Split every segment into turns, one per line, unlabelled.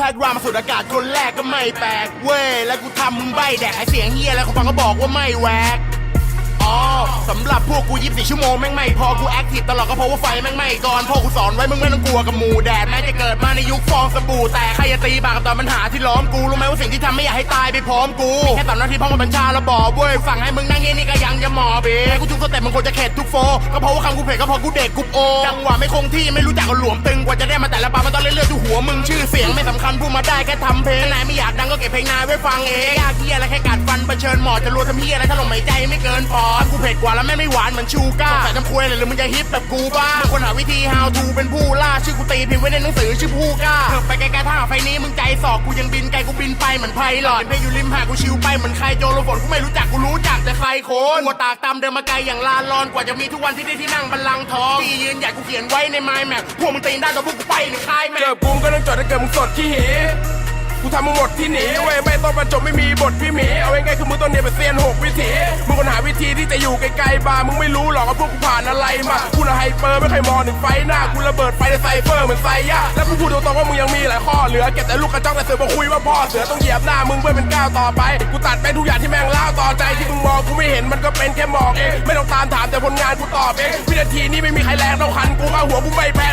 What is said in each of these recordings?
ดรามาสุดอากาศคนแรกก็ไม่แปลกเว้ย แล้วกูทำมึงใบแดกไอเสียงเฮียแล้วเขาฟังก็บอกว่าไม่แวก อ๋อสำหรับพวกกู24ชั่วโมงแม่งไม่พอกูแอคทีฟตลอดก็เพราะว่าไฟแม่งไหม่ก่อนพวกกูสอนไว้มึงไม่ต้องกลัวกับหมูแดดแม้จะเกิดมาในยุคฟองสบู่แต่ใครจะตีบากกับตอนปัญหาที่ล้อมกูรู้ไหมว่าสิ่งที่ทำไม่อยากให้ตายไปพร้อมกูมีแค่สามนาทีพ้องกับบัญชาระบอบเว้ยสั่งให้มึงนั่งเงี้ยนี่ก็ยังจะหมอบเองกูทุกสเต็ปมึงควรจะเข็ดทุกโฟก็เพราะว่าคำกูเผ็ดก็เพราะกูเด็กกูโอจังหวะไม่คงที่ไม่รู้จักกับหลวมตึงกว่าจะได้มาแต่ละบาร์มันต้องเลื่อนๆที่หัวมึงชื่อเสียงไม่สำคัญพูดมาได้แค่ทำเพลงนายไม่อยากดังก็เก็บเพลงนายไว้ฟังเองยากเฮียอะไรแค่กัดฟันเผชิญหมอดจะรัวทำเฮียอะไรถ้าลมหายใจไม่เกินพอกูเผ็ดกว่าแล้วแม่ไม่หวานเหมือนชูก้าใส่น้ำควยเลยหรือมึงจะฮิปแบบกูบ้าควรหาวิธี how to เป็นผู้ล่าชื่อกูตีพิมพ์ไว้ในหนังสือชื่อผู้กล้าเถิบไปไกลๆถ้าไฟนี้มึงใจสอกกูยังบินไกลกูบินไปเหมือนไพลอตเป็นเพลงอยู่ริมหากูชิวไปเหมือนใครโจรฝนกูไม่รู้จักกูรู้จักแต่ใครโคนกูตากตามเดินมาไกลอย่างลาลอนกว่าจะมีทุกวันที่ได้ที่นั่งบัลลังก์ทองที่ยืนหยัดกูเขียนไว้ในไมล์แมพพวกมึงตีนได้แต่พวกกูไปในค่ายแม
เจอ
พ
กูก็ต้องจอดถ้าเกิดมึงสดขี้หีกูทำมึงหมดที่หนีเว้ยไม่ต้องบรรจบไม่มีบทพี่หมีเอาง่ายๆคือม ต้องเรียเป็นเซียนหกวิถีมึงควรหาวิธีที่จะอยู่ไกลๆบาร์มึงไม่รู้หรอกว่าพวกกูผ่านอะไรมากูน่ะไฮเปอร์ไม่เคยมองถึงไฟหน้ากูระเบิดไฟในไซเฟอร์เหมือนไซย่าแล้วกูพูดตรงๆว่ามึงยังมีหลายข้อเหลือเก็บแต่ลูกกระจอกแต่เสือมาคุยว่าพ่อเสือต้องเหยียบหน้ามึงเพื่อเป็นก้าวต่อไปกูตัดไปทุกอย่างที่แม่งเล่าต่อใจที่มึงมองกูไม่เห็นมันก็เป็นแค่หมอกเองไม่ต้องตามถามแต่ผลงานกูตอบเองวินาทีนี้ไม่มีใครแรงเท่าคันกูว่าหัวกูไม่แพ้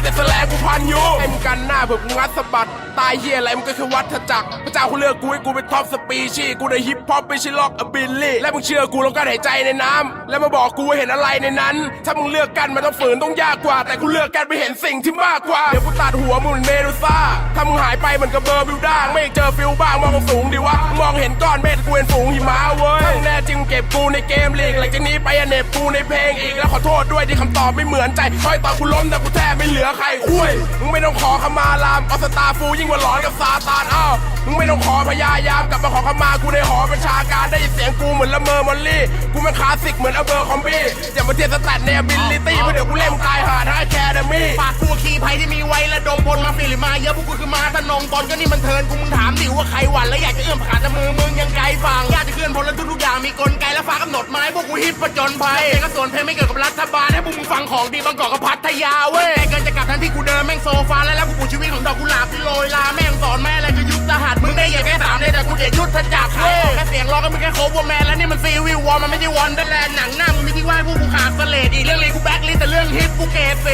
พันอยู่ให้มึงกันหน้าเผื่อกูงัดสะบัด ตายเฮียอะไรมันก็แค่วัฏจักรพระเจ้าเขาเลือกกูให้กูเป็นท็อปสปีชีกูในฮิปฮอปไม่ใช่ล็อกอบิลลี่ และมึงเชื่อกูแล้วก็หายใจในน้ำแล้วมาบอกกูว่าเห็นอะไรในนั้น ถ้ามึงเลือกกันมันต้องฝืนต้องยากกว่า แต่กูเลือกกันไปเห็นสิ่งที่มากกว่า เดี๋ยวกูตัดหัวมึงเหมือนเมดูซ่าถ้ามึงหายไปมันก็เบอร์บิวด้างไม่เจอฟิลบ้างมองสูงดิวะมองเห็นก้อนเมฆกูเห็นฝูงหิมะเว้ยถ้ามึงแน่จริงเก็บกูในเกมลีกหลังจากนี้ไปอเน็บกูในเพลงอีกแล้วขอโทษด้วยที่คำตอบไม่เหมือนใจคอยตอบกูล้มแต่กูแทบไม่เหลือใครคุยมึงไม่ต้องขอขมาลามออสตาฟูยิ่งกว่าหลอนกับซาตาน มึงไม่ต้องขอพยายามกลับมาขอขมากูในหอประชาการได้ยินเสียงกูเหมือนละเมอมอลลี่ กูมันคลาสสิกเหมือนอเบอร์คอมบี้อย่ามาเทียบสแตทในอบิลิตี้เพราะเดี๋ยวกูเล่มตายหาทั้งแคดมี่
ปากกูขี่ภัยที่มีไว้ระดมพลมาฟรีหรือมาเยอะพวกกูคือมาตะนงบอลก็นี่มันเทินกูมึงถามดิว่าใครหวั่นแล้วอยากจะเอื้อมขาแต่มือมึงยังไกลฟังอยากจะเคลื่อนพลแล้วทุกๆอย่างมีกลไกและฟ้ากำหนดไม้พวกกูฮิตประจนภัยเพลงก็ส่วนเพลงไม่เกี่ยวกับรัฐบาลให้พวกมึงฟังของดีบางกอกกับพัทยาเว้ยแต่เกินจะกลับทันที่กูเดินแม่งโซฟาแล้วแล้วกูปูชีวิตของดอกกุหลาบที่โรยลาแสามเลยแต่กูเด็ดยุทธจักรเว้ยแค่เสียงร้องก็มึงแค่โคเวอร์แมนแล้วนี่มันซีวิววอลมันไม่ใช่วอนเดอร์แลนด์หนังหน้ามึงมีที่ว่าให้พวกกูขาดสเลดอีกเรื่องลีกูแบ็คลิสต์แต่เรื่องฮิปกูเกตเฟ